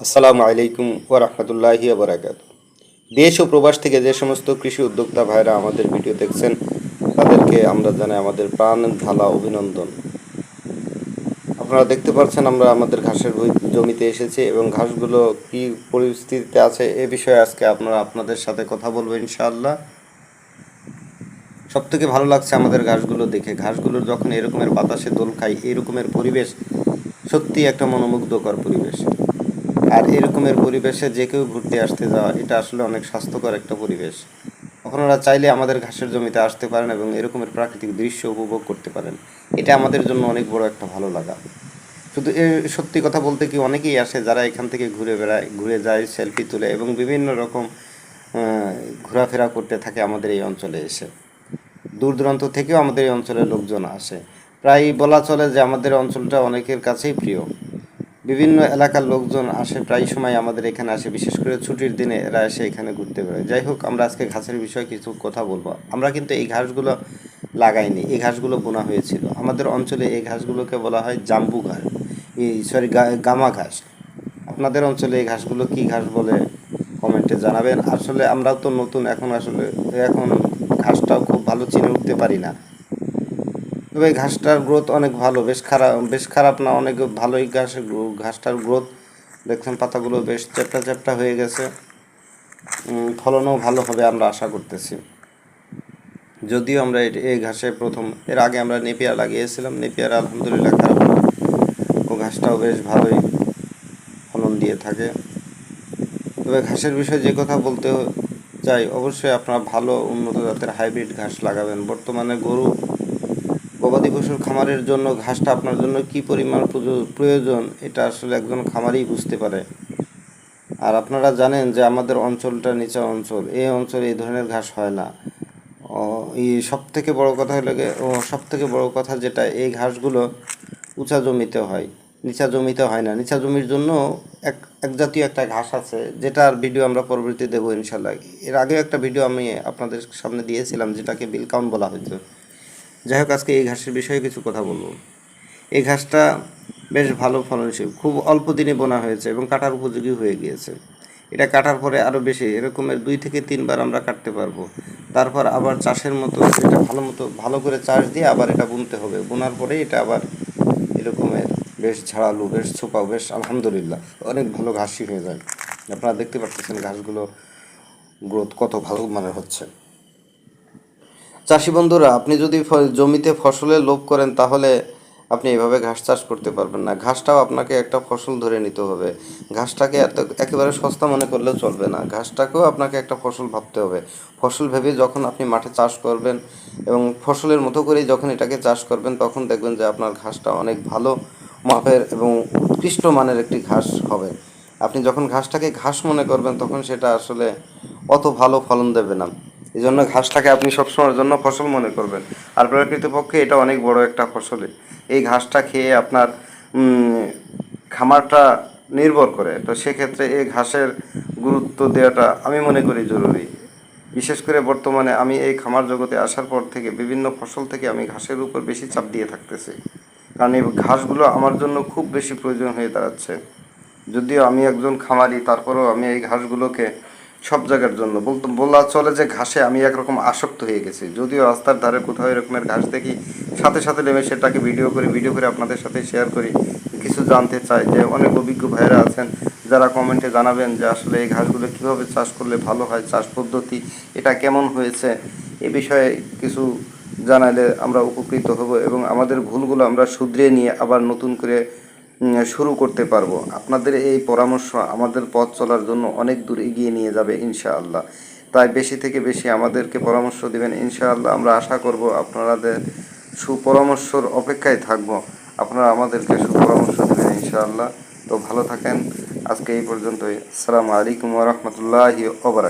আসসালামু আলাইকুম ওরহমতুল্লাহি বরাকাত দেশ ও প্রবাস থেকে যে সমস্ত কৃষি উদ্যোক্তা ভাইরা আমাদের ভিডিও দেখছেন, তাদেরকে আমরা জানাই আমাদের প্রাণ, ঢালা অভিনন্দন। আপনারা দেখতে পাচ্ছেন আমরা আমাদের ঘাসের জমিতে এসেছি এবং ঘাসগুলো কি পরিস্থিতিতে আছে এ বিষয়ে আজকে আপনারা আপনাদের সাথে কথা বলব ইনশাআল্লাহ। সব থেকে ভালো লাগছে আমাদের ঘাসগুলো দেখে। ঘাসগুলোর যখন এরকমের বাতাসে দোল খাই এরকমের পরিবেশ সত্যি একটা মনোমুগ্ধকর পরিবেশ। আর এরকমের পরিবেশে যে কেউ ঘুরতে আসতে যাওয়া, এটা আসলে অনেক স্বাস্থ্যকর একটা পরিবেশ। আপনারা চাইলে আমাদের ঘাসের জমিতে আসতে পারেন এবং এরকমের প্রাকৃতিক দৃশ্য উপভোগ করতে পারেন। এটা আমাদের জন্য অনেক বড় একটা ভালো লাগা। শুধু এ সত্যি কথা বলতে কি অনেকেই আসে যারা এখান থেকে ঘুরে বেড়ায়, ঘুরে যায়, সেলফি তুলে এবং বিভিন্ন রকম ঘোরাফেরা করতে থাকে আমাদের এই অঞ্চলে এসে। দূর দূরান্ত থেকেও আমাদের এই অঞ্চলের লোকজন আসে। প্রায় বলা চলে যে আমাদের অঞ্চলটা অনেকের কাছেই প্রিয়। বিভিন্ন এলাকার লোকজন আসে, প্রায় সময় আমাদের এখানে আসে। বিশেষ করে ছুটির দিনে এরা এসে এখানে ঘুরতে বেরোয়। যাই হোক, আমরা আজকে ঘাসের বিষয়ে কিছু কথা বলব। আমরা কিন্তু এই ঘাসগুলো লাগাইনি, এই ঘাসগুলো বোনা হয়েছিল। আমাদের অঞ্চলে এই ঘাসগুলোকে বলা হয় জাম্বু ঘাস। এই সরি গামা ঘাস। আপনাদের অঞ্চলে এই ঘাসগুলো কি ঘাস বলে কমেন্টে জানাবেন। আসলে আমরাও তো নতুন, এখন আসলে, এখন ঘাসটাও খুব ভালো চিনে উঠতে পারি না। তবে ঘাসটার গ্রোথ অনেক ভালো, বেশ খারাপ বেশ খারাপ না, অনেক ভালোই ঘাস, ঘাসটার গ্রোথ দেখছেন পাতাগুলো বেশ চ্যাপটা চ্যাপটা হয়ে গেছে। ফলনও ভালো হবে আমরা আশা করতেছি। যদিও আমরা এই ঘাসে প্রথম এর আগে আমরা নেপিয়ার লাগিয়েছিলাম, নেপিয়ার আলহামদুলিল্লাহ খারাপ ও ঘাসটাও বেশ ভালোই ফলন দিয়ে থাকে। তবে ঘাসের বিষয়ে যে কথা বলতে চাই, অবশ্যই আপনারা ভালো উন্নত জাতের হাইব্রিড ঘাস লাগাবেন। বর্তমানে গরু গবাদি পশুর খামারের জন্য ঘাসটা আপনার জন্য কি পরিমাণ প্রয়ো- প্রয়োজন এটা আসলে একজন খামারেই বুঝতে পারে। আর আপনারা জানেন যে আমাদের অঞ্চলটা নিচা অঞ্চল এই অঞ্চলে এই ধরনের ঘাস হয় না। এই সব থেকে বড় কথা হলো সব থেকে বড় কথা যেটা, এই ঘাসগুলো উঁচা জমিতে হয়, নিচা জমিতে হয় না। নিচা জমির জন্য এক এক জাতীয় একটা ঘাস আছে, যেটার ভিডিও আমরা পরবর্তীতে দেবো ইনশাল্লাহ এর আগেও একটা ভিডিও আমি আপনাদের সামনে দিয়েছিলাম, যেটাকে বিলকাউন বলা হয়েছে যাই হোক, আজকে এই ঘাসের বিষয়ে কিছু কথা বলব। এই ঘাসটা বেশ ভালো ফলনশীল খুব অল্প দিনে বোনা হয়েছে এবং কাটার উপযোগী হয়ে গিয়েছে। এটা কাটার পরে আরও বেশি, এরকমের দুই থেকে তিনবার আমরা কাটতে পারব। তারপর আবার চাষের মতো এটা ভালো মতো, ভালো করে চাষ দিয়ে আবার এটা বুনতে হবে। বোনার পরে এটা আবার এরকমের বেশ ঝাড়ালু, বেশ ছোপাও, বেশ আলহামদুলিল্লাহ, অনেক ভালো ঘাসই হয়ে যায়। আপনারা দেখতে পাচ্ছেন ঘাসগুলো গ্রোথ কত ভালো মানে হচ্ছে। চাষি বন্ধুরা, আপনি যদি জমিতে ফসলের লোভ করেন, তাহলে আপনি এভাবে ঘাস চাষ করতে পারবেন না। ঘাসটাও আপনাকে একটা ফসল ধরে নিতে হবে। ঘাসটাকে এত, একেবারে সস্তা মনে করলেও চলবে না। ঘাসটাকেও আপনাকে একটা ফসল ভাবতে হবে। ফসল ভেবে যখন আপনি মাঠে চাষ করবেন এবং ফসলের মতো করেই যখন এটাকে চাষ করবেন, তখন দেখবেন যে আপনার ঘাসটা অনেক ভালো মাপের এবং উৎকৃষ্ট মানের একটি ঘাস হবে। আপনি যখন ঘাসটাকে ঘাস মনে করবেন, তখন সেটা আসলে অত ভালো ফলন দেবে না। এই জন্য ঘাসটাকে আপনি সবসময়ের জন্য ফসল মনে করবেন। আর প্রকৃতপক্ষে এটা অনেক বড় একটা ফসলে। এই ঘাসটা খেয়ে আপনার খামারটা নির্ভর করে। তো সেক্ষেত্রে এই ঘাসের গুরুত্ব দেওয়াটা আমি মনে করি জরুরি। বিশেষ করে বর্তমানে আমি এই খামার জগতে আসার পর থেকে বিভিন্ন ফসল থেকে আমি ঘাসের উপর বেশি চাপ দিয়ে থাকতেছি। কারণ এই ঘাসগুলো আমার জন্য খুব বেশি প্রয়োজন হয়ে দাঁড়াচ্ছে। যদিও আমি একজন খামারি, তারপরেও আমি এই ঘাসগুলোকে সব জায়গার জন্য। বলতে, বলা চলে যে ঘাসে আমি একরকম আসক্ত হয়ে গেছি। যদিও রাস্তার ধারে কোথাও এরকমের ঘাস দেখি, সাথে সাথে নেমে সেটাকে ভিডিও করি ভিডিও করে আপনাদের সাথে শেয়ার করি, কিছু জানতে চাই। যে অনেক অভিজ্ঞ ভাইরা আছেন, যারা কমেন্টে জানাবেন যে আসলে এই ঘাসগুলো কীভাবে চাষ করলে ভালো হয়, চাষ পদ্ধতি, এটা কেমন হয়েছে, এ বিষয়ে কিছু জানালে আমরা উপকৃত হব এবং আমাদের ভুলগুলো আমরা শুধরে নিয়ে আবার নতুন করে শুরু করতে পারব। আপনাদের এই পরামর্শ আমাদের পথ চলার জন্য অনেক দূর এগিয়ে নিয়ে যাবে ইনশাআল্লাহ। তাই বেশি থেকে বেশি আমাদেরকে পরামর্শ দেবেন। ইনশাআল্লাহ আমরা আশা করব আপনাদের সুপরামর্শর অপেক্ষায় থাকব। আপনারা আমাদেরকে সুপরামর্শ দেবেন ইনশাআল্লাহ। তো ভালো থাকেন। আজকে এই পর্যন্তই। আসসালামু আলাইকুম ওরহমতুল্লাহি ওবরাক